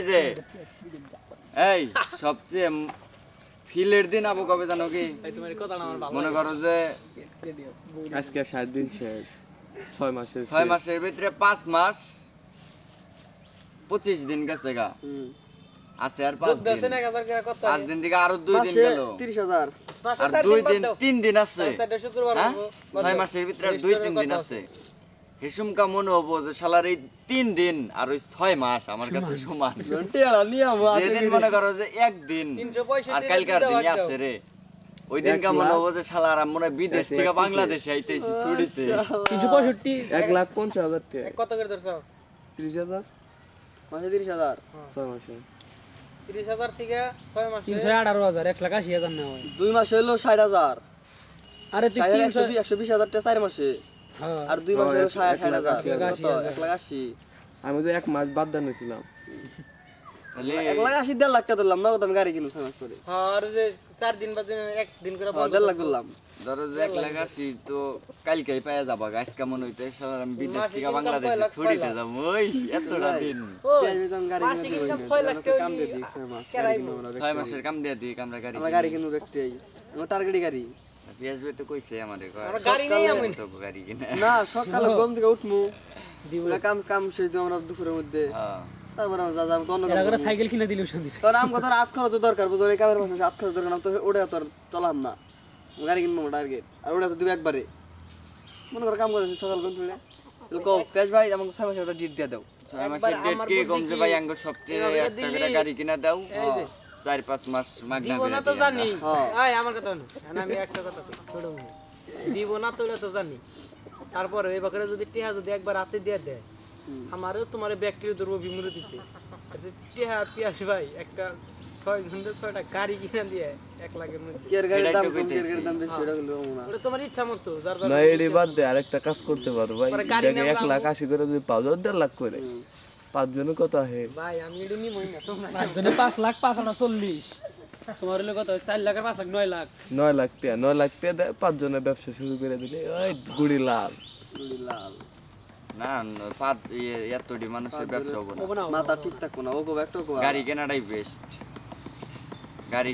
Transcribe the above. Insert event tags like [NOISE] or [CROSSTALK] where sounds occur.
এই যে এই সবচেয়ে ফিলের দিন আবু কবে জানো কি? তোমার কথা আমার ভালো মনে করো যে আজকে ষাট দিন শেষ ছয় মাসের ছয় মাসের ভিতরে পাঁচ মাস পঁচিশ দিন গেছে গা। আছে আর পাঁচ দিন। পাঁচ দিন থেকে আরও দুই দিন গেল। তিরিশ হাজার। আর দুই দিন তিন দিন আছে। হ্যাঁ? ছয় মাসের ভিতরে দুই তিন দিন আছে। হেসুমকা মনে হব যে শালার এই তিন দিন আর ওই ছয় মাস আমার কাছে সমান। যেদিন মনে করো যে একদিন পঁয়ষট্টি আর কালকার দিন। আছে রে। ওই দিন কেমন। হব যে শালার আমি মনে বিদেশ থেকে বাংলাদেশে আইতেছি ছুটিতে। তিনশো পঁয়ষট্টি। এক লাখ পঞ্চাশ হাজার টাকা। এক কত করে ধরছো? ত্রিশ হাজার। মাসে তিরিশ হাজার। ছয় মাসে। তিরিশ হাজার থেকে ছয় মাসে তিনশো আঠারো হাজার এক লাখ আশি হাজার নেওয়া হয়। দুই মাসে হলো ষাট হাজার। আরে একশো বিশ একশো বিশ হাজার টাকা চার মাসে। হ্যাঁ আর দুই মাসে হলো এক- ষাট লাখ হাজার। কত? এক লাখ আশি। আমি তো এক মাস বাদ দান হয়েছিলাম। তাহলে এক লাখ আশি দেড় লাখ টাকা ধরলাম। না আমি গাড়ি কিনবো ছয় মাস করে আর যে চার দিন বাদ এক দিন করে হ্যাঁ, দেড় লাখ ধরলাম। ধরো যে এক লাখ আশি তো কালকেই পাওয়া যাবা গাছ কেমন হইতে আমি বিদেশ থেকে বাংলাদেশে ছুটিতে যাব। ওই এতটা দিন। গাড়ি ছয় গাড়ি মাসের কাম দিয়ে দিই আমরা গাড়ি আমরা গাড়ি কিনবো একটাই আমার টার্গেটই গাড়ি পেঁয়াজ তো কইছে আমারে গাড়ি নেই আমি তো গাড়ি কিনে। না সকালে [LAUGHS] ঘুম থেকে উঠমু। পুরা কাম কাম শেষ দিব আমরা দুপুরের মধ্যে। হ্যাঁ তারপরে আমরা যা যাব অন্য কাম করে। সাইকেল কিনে দিল শান্তি কারণ আম কথা হাত খরচ দরকার বুঝো এই কামের পাশে হাত খরচ দরকার না তো ওটা তো আর চলাম না। গাড়ি কিনবো টার্গেট আর ওটা তো দিবে একবারে। মনে করো কাম করতেছি সকাল ঘুম থেকে। কো পেশ ভাই আমাকে ছয় মাসে ওটা ডিট দিয়ে দাও। ছয় মাসের ডেট কি কম যে ভাই আঙ্গ সপ্তাহে একটা করে গাড়ি কিনা দাও। চার পাঁচ মাস মাগনা দিব না তো জানি। হ্যাঁ। আয় আমার কথা। এখন আমি একটা কথা কই, ছোট দিব না তো তো জানি। তারপরে এই বাকরে যদি টিহা যদি একবার হাতে দিয়ে দেয় আমারও তোমার ব্যাকটেরিয়া ধরবো বিমুরে দিতে। টিহা পিয়াস ভাই একটা ছয় ঘণ্টা ছয়টা গাড়ি কিনা দিয়ে এক লাখের মধ্যে। গাড়ির দাম কম দাম বেশি ওটা না ওটা তোমার ইচ্ছা মতো যার যার না এটি বাদ দে আরেকটা কাজ করতে পারো ভাই। গাড়ি লাখ আশি করে যদি পাও যাও দেড় লাখ করে। পাঁচজনে কত আহে ভাই আমি এটা নিমই না তোমরা পাঁচজনে পাঁচ লাখ পাঁচ আনা চল্লিশ। তোমার হলো কত চার লাখ পাঁচ লাখ নয় লাখ। নয় লাখ পেয়া নয় লাখ পেয়া দেয় পাঁচজনে ব্যবসা শুরু করে দিলে ওই গুড়ি লাল। গুড়ি লাল। না পাঁচ ইয়ে- এতটি মানুষের ব্যবসা হব না। মাথা ঠিক থাকব না ও কবে একটা গাড়ি কেনাটাই বেস্ট গাড়ি